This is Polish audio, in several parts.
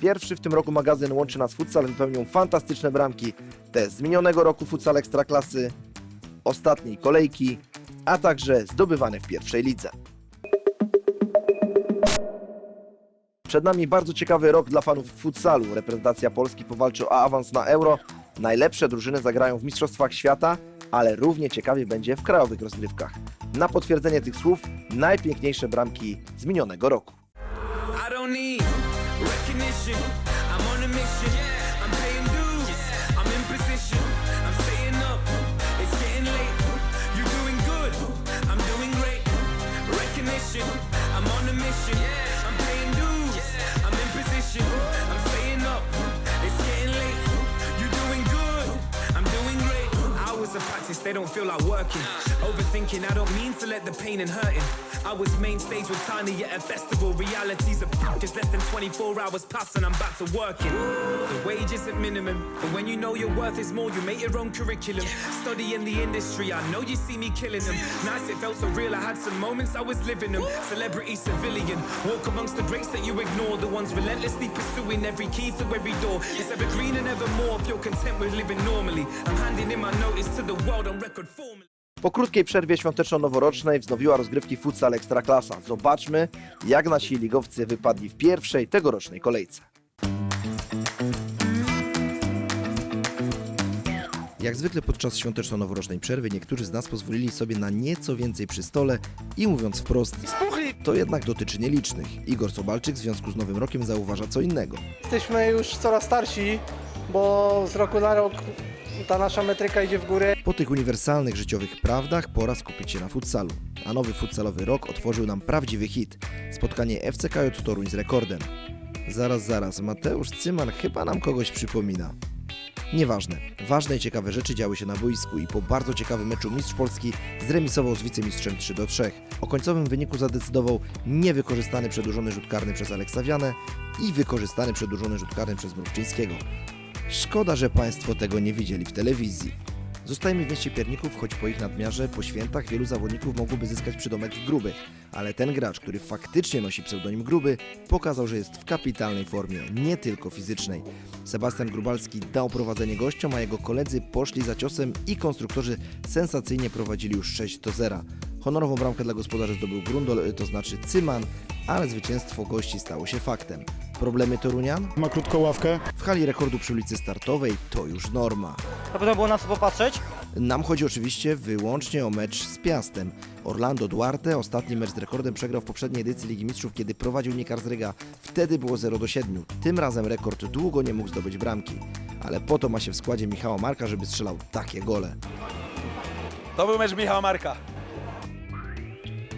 Pierwszy w tym roku magazyn Łączy Nas Futsal wypełnią fantastyczne bramki, te z minionego roku Futsal Ekstraklasy, ostatniej kolejki, a także zdobywane w pierwszej lidze. Przed nami bardzo ciekawy rok dla fanów futsalu. Reprezentacja Polski powalczy o awans na Euro. Najlepsze drużyny zagrają w Mistrzostwach Świata, ale równie ciekawie będzie w krajowych rozgrywkach. Na potwierdzenie tych słów najpiękniejsze bramki z minionego roku. Recognition. I'm on a mission. I'm paying dues. I'm in position. I'm staying up. It's getting late. You're doing good. I'm doing great. Recognition. I'm on a mission. They don't feel like working. Overthinking, I don't mean to let the pain and hurting. I was main stage with Tiny at a festival. Realities are just less than 24 hours pass and I'm back to working. The wage isn't minimum, but when you know your worth is more, you make your own curriculum. Study in the industry, I know you see me killing them. Nice, it felt so real. I had some moments I was living them. Celebrity, civilian, walk amongst the greats that you ignore. The ones relentlessly pursuing every key to every door. It's evergreen and evermore if you're content with living normally. I'm handing in my notice to the world formally. Po krótkiej przerwie świąteczno-noworocznej wznowiła rozgrywki futsal Ekstraklasa. Zobaczmy, jak nasi ligowcy wypadli w pierwszej tegorocznej kolejce. Jak zwykle podczas świąteczno-noworocznej przerwy niektórzy z nas pozwolili sobie na nieco więcej przy stole i mówiąc wprost, to jednak dotyczy nielicznych. Igor Sobalczyk w związku z Nowym Rokiem zauważa co innego. Jesteśmy już coraz starsi, bo z roku na rok ta nasza metryka idzie w górę. Po tych uniwersalnych życiowych prawdach pora skupić się na futsalu. A nowy futsalowy rok otworzył nam prawdziwy hit. Spotkanie FCKJ Toruń z rekordem. Zaraz, zaraz, Mateusz Cyman chyba nam kogoś przypomina. Nieważne. Ważne i ciekawe rzeczy działy się na boisku i po bardzo ciekawym meczu mistrz Polski zremisował z wicemistrzem 3 do 3. O końcowym wyniku zadecydował niewykorzystany przedłużony rzut karny przez Aleksawianę i wykorzystany przedłużony rzut karny przez Mrówczyńskiego. Szkoda, że Państwo tego nie widzieli w telewizji. Zostajemy w mieście Pierników, choć po ich nadmiarze po świętach wielu zawodników mogłoby zyskać przydomek Gruby, ale ten gracz, który faktycznie nosi pseudonim Gruby, pokazał, że jest w kapitalnej formie, nie tylko fizycznej. Sebastian Grubalski dał prowadzenie gościom, a jego koledzy poszli za ciosem i konstruktorzy sensacyjnie prowadzili już 6 do 0. Honorową bramkę dla gospodarzy zdobył Grundol, to znaczy Cyman, ale zwycięstwo gości stało się faktem. Problemy Torunian? Ma krótką ławkę. W hali rekordu przy ulicy Startowej to już norma. Na pewno było na co popatrzeć. Nam chodzi oczywiście wyłącznie o mecz z Piastem. Orlando Duarte ostatni mecz z rekordem przegrał w poprzedniej edycji Ligi Mistrzów, kiedy prowadził Nikar z Ryga. Wtedy było 0 do 7. Tym razem rekord długo nie mógł zdobyć bramki. Ale po to ma się w składzie Michała Marka, żeby strzelał takie gole. To był mecz Michała Marka.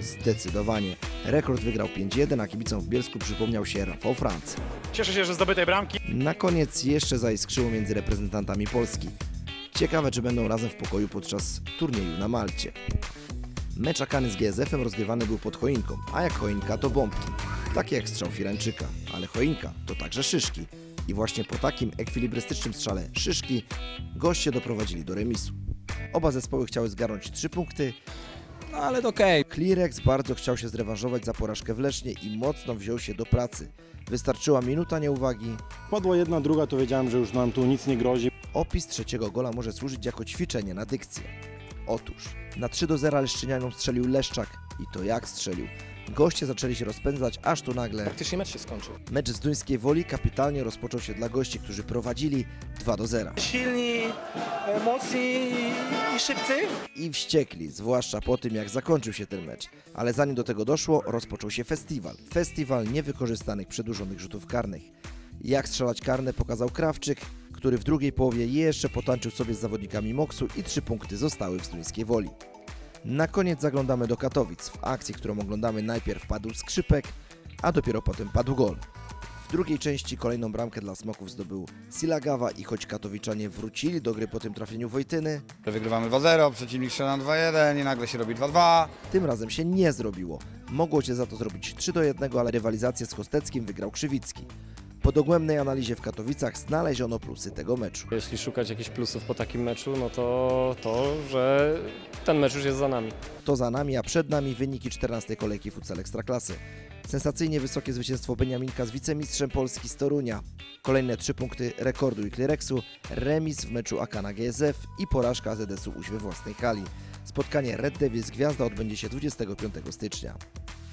Zdecydowanie. Rekord wygrał 5-1, a kibicom w Bielsku przypomniał się Rafał Franc. Cieszę się, że zdobytej bramki. Na koniec jeszcze zaiskrzyło między reprezentantami Polski. Ciekawe, czy będą razem w pokoju podczas turnieju na Malcie. Mecz Akany z GSF-em rozgrywany był pod choinką, a jak choinka to bombki. Takie jak strzał Firańczyka, ale choinka to także szyszki. I właśnie po takim ekwilibrystycznym strzale szyszki goście doprowadzili do remisu. Oba zespoły chciały zgarnąć trzy punkty, No ale to okej. Klirex bardzo chciał się zrewanżować za porażkę w Lesznie i mocno wziął się do pracy. Wystarczyła minuta nieuwagi, Padła jedna, druga, to wiedziałem, że już nam tu nic nie grozi. Opis trzeciego gola może służyć jako ćwiczenie na dykcję. Otóż na 3 do 0 Leszczynianom strzelił Leszczak i to jak strzelił. Goście zaczęli się rozpędzać, aż tu nagle Praktycznie mecz się skończył. mecz z Duńskiej Woli kapitalnie rozpoczął się dla gości, którzy prowadzili 2 do 0. Silni, e, mocni i, szybcy. I wściekli, zwłaszcza po tym jak zakończył się ten mecz. Ale zanim do tego doszło, rozpoczął się festiwal. Festiwal niewykorzystanych przedłużonych rzutów karnych. Jak strzelać karne pokazał Krawczyk, który w drugiej połowie jeszcze potańczył sobie z zawodnikami Moksu i trzy punkty zostały w Struńskiej Woli. Na koniec zaglądamy do Katowic. W akcji, którą oglądamy najpierw padł skrzypek, a dopiero potem padł gol. W drugiej części kolejną bramkę dla Smoków zdobył Silagawa i choć Katowiczanie wrócili do gry po tym trafieniu Wojtyny, wygrywamy 2-0, przeciwnik strzela na 2-1 i nagle się robi 2-2. Tym razem się nie zrobiło. Mogło się za to zrobić 3 do 1, ale rywalizację z Kosteckim wygrał Krzywicki. Po dogłębnej analizie w Katowicach znaleziono plusy tego meczu. Jeśli szukać jakichś plusów po takim meczu, no to to, że ten mecz już jest za nami. To za nami, a przed nami wyniki 14 kolejki futsal Ekstraklasy. Sensacyjnie wysokie zwycięstwo Beniaminka z wicemistrzem Polski z Torunia. Kolejne trzy punkty rekordu i Klireksu, remis w meczu Akana GSF i porażka ZS-u Uź we własnej hali. Spotkanie Red Devils Gwiazda odbędzie się 25 stycznia.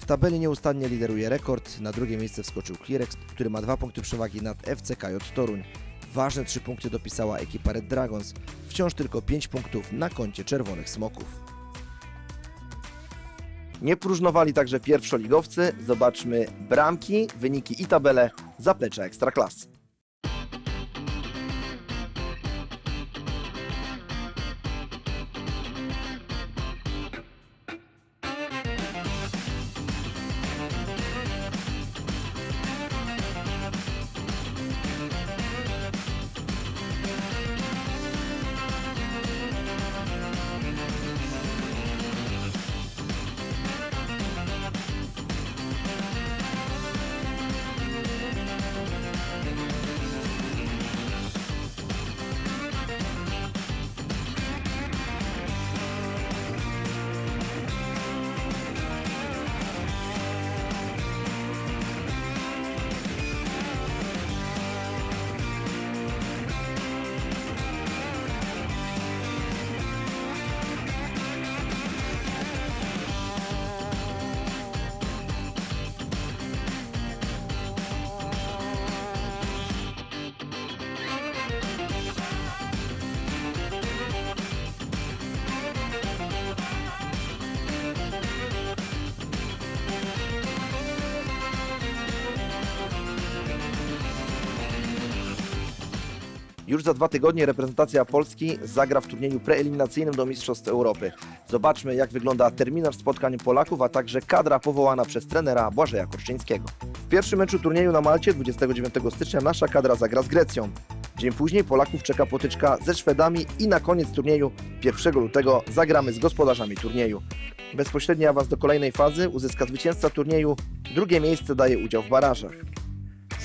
W tabeli nieustannie lideruje rekord, na drugie miejsce wskoczył Klirex, który ma dwa punkty przewagi nad FCKJ Toruń. Ważne trzy punkty dopisała ekipa Red Dragons, wciąż tylko 5 punktów na koncie Czerwonych Smoków. Nie próżnowali także pierwszoligowcy. Zobaczmy bramki, wyniki i tabelę zaplecza Ekstraklasy. Już za dwa tygodnie reprezentacja Polski zagra w turnieju preeliminacyjnym do Mistrzostw Europy. Zobaczmy, jak wygląda terminarz spotkań Polaków, a także kadra powołana przez trenera Błażeja Korczyńskiego. W pierwszym meczu turnieju na Malcie 29 stycznia nasza kadra zagra z Grecją. Dzień później Polaków czeka potyczka ze Szwedami i na koniec turnieju 1 lutego zagramy z gospodarzami turnieju. Bezpośredni awans do kolejnej fazy uzyska zwycięzca turnieju, drugie miejsce daje udział w barażach.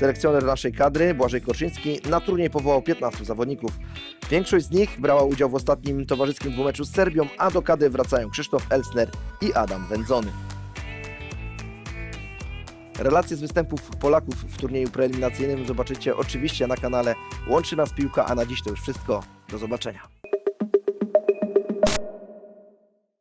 Selekcjoner naszej kadry, Błażej Korczyński, na turniej powołał 15 zawodników. Większość z nich brała udział w ostatnim towarzyskim dwumeczu z Serbią, a do kadry wracają Krzysztof Elsner i Adam Wędzony. Relacje z występów Polaków w turnieju preeliminacyjnym zobaczycie oczywiście na kanale Łączy Nas Piłka, a na dziś to już wszystko. Do zobaczenia.